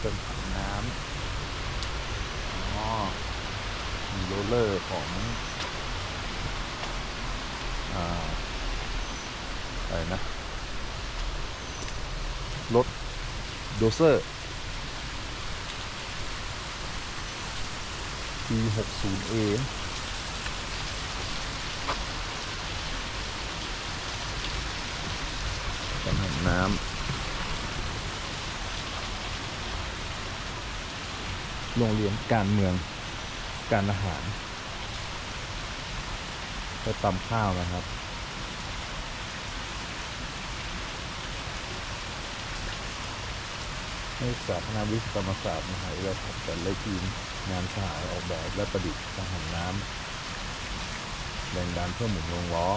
เครื่องขังน้ำอ๋อมีโรลเลอร์ของอะไรนะ รถโดเซอร์ปี 60A ขังน้ำ โรงเรียนการเมืองการอาหารก็ตำข้าวนะครับ นักศึกษาคณะวิศวกรรมศาสตร์มหาวิทยาลัยขอนแก่นและทีมงานสหายออกแบบและประดิษฐ์กังหันน้ำแรงดันเพื่อหมุนวงล้อ